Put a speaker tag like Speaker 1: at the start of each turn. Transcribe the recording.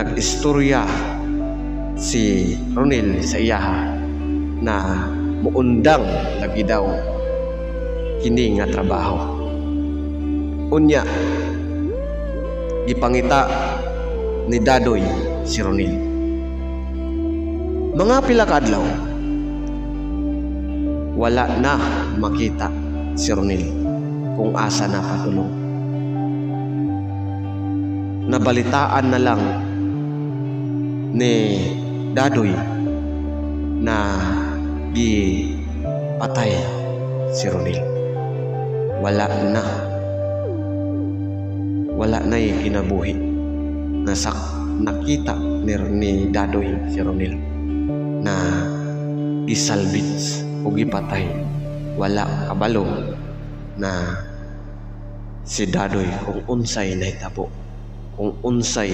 Speaker 1: nag-istorya si Ronel sa iyaha na muundang lagi daw kini nga trabaho. Unya, gipangita ni Dadoy si Ronil. Mga pila ka adlaw, wala na makita si Ronil kung asa na patulong. Nabalitaan na lang ni Dadoy na di patay si Ronil. Wala na. Wala na yung kinabuhi. Nasak nakita ni, ni Dadoy si Ronil na isalbits o gipatay. Wala kabalo na si Dadoy kung unsay nahitabo kung unsay